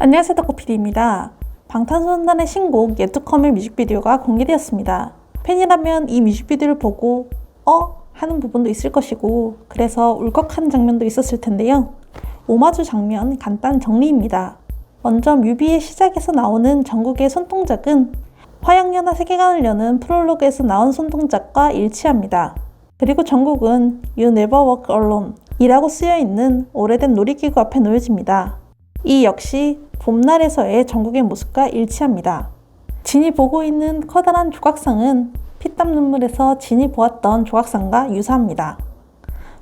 안녕하세요 덕코피디입니다. 방탄소년단의 신곡 예투컴의 뮤직비디오가 공개되었습니다. 팬이라면 이 뮤직비디오를 보고 어? 하는 부분도 있을 것이고 그래서 울컥하는 장면도 있었을 텐데요. 오마주 장면 간단 정리입니다. 먼저 뮤비의 시작에서 나오는 전국의 손동작은 화양연화 세계관을 여는 프롤로그에서 나온 손동작과 일치합니다. 그리고 전곡은 You Never Walk Alone 이라고 쓰여 있는 오래된 놀이기구 앞에 놓여집니다. 이 역시 봄날에서의 전국의 모습과 일치합니다. 진이 보고 있는 커다란 조각상은 피땀 눈물에서 진이 보았던 조각상과 유사합니다.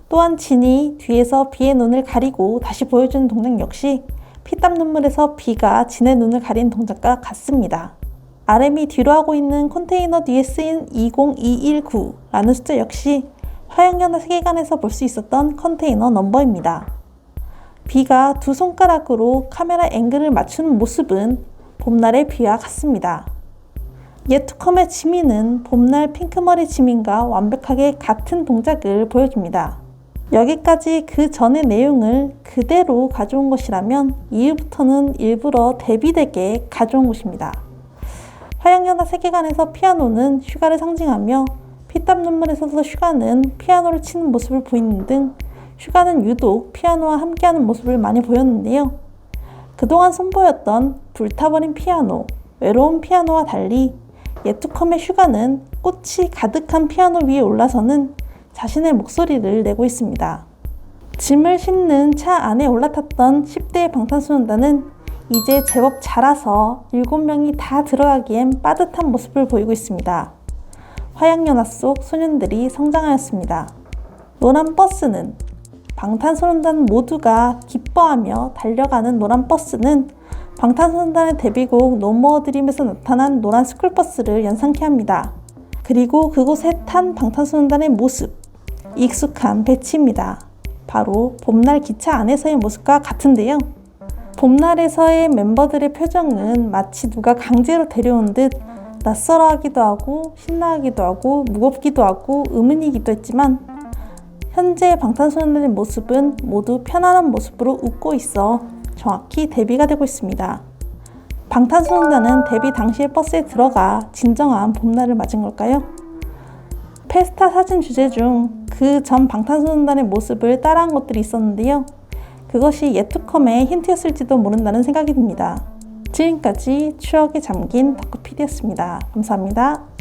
또한 진이 뒤에서 비의 눈을 가리고 다시 보여주는 동작 역시 피땀 눈물에서 비가 진의 눈을 가린 동작과 같습니다. RM이 뒤로 하고 있는 컨테이너 뒤에 쓰인 20219라는 숫자 역시 화양연화 세계관에서 볼 수 있었던 컨테이너 넘버입니다. 비가 두 손가락으로 카메라 앵글을 맞추는 모습은 봄날의 비와 같습니다. 예투컴의 지민은 봄날 핑크머리 지민과 완벽하게 같은 동작을 보여줍니다. 여기까지 그 전의 내용을 그대로 가져온 것이라면 이후부터는 일부러 대비되게 가져온 것입니다. 화양연화 세계관에서 피아노는 휴가를 상징하며 피땀 눈물에서도 휴가는 피아노를 치는 모습을 보이는 등 휴가는 유독 피아노와 함께하는 모습을 많이 보였는데요. 그동안 선보였던 불타버린 피아노, 외로운 피아노와 달리 예투컴의 휴가는 꽃이 가득한 피아노 위에 올라서는 자신의 목소리를 내고 있습니다. 짐을 싣는 차 안에 올라탔던 10대의 방탄소년단은 이제 제법 자라서 7명이 다 들어가기엔 빠듯한 모습을 보이고 있습니다. 화양연화 속 소년들이 성장하였습니다. 노란 버스는 방탄소년단 모두가 기뻐하며 달려가는 노란 버스는 방탄소년단의 데뷔곡 노모어 드림에서 나타난 노란 스쿨버스를 연상케 합니다. 그리고 그곳에 탄 방탄소년단의 모습, 익숙한 배치입니다. 바로 봄날 기차 안에서의 모습과 같은데요. 봄날에서의 멤버들의 표정은 마치 누가 강제로 데려온 듯 낯설어하기도 하고 신나하기도 하고 무겁기도 하고 의문이기도 했지만 현재 방탄소년단의 모습은 모두 편안한 모습으로 웃고 있어 정확히 대비가 되고 있습니다. 방탄소년단은 데뷔 당시의 버스에 들어가 진정한 봄날을 맞은 걸까요? 페스타 사진 주제 중 그 전 방탄소년단의 모습을 따라한 것들이 있었는데요. 그것이 예투컴의 힌트였을지도 모른다는 생각이 듭니다. 지금까지 추억에 잠긴 덕후피디였습니다. 감사합니다.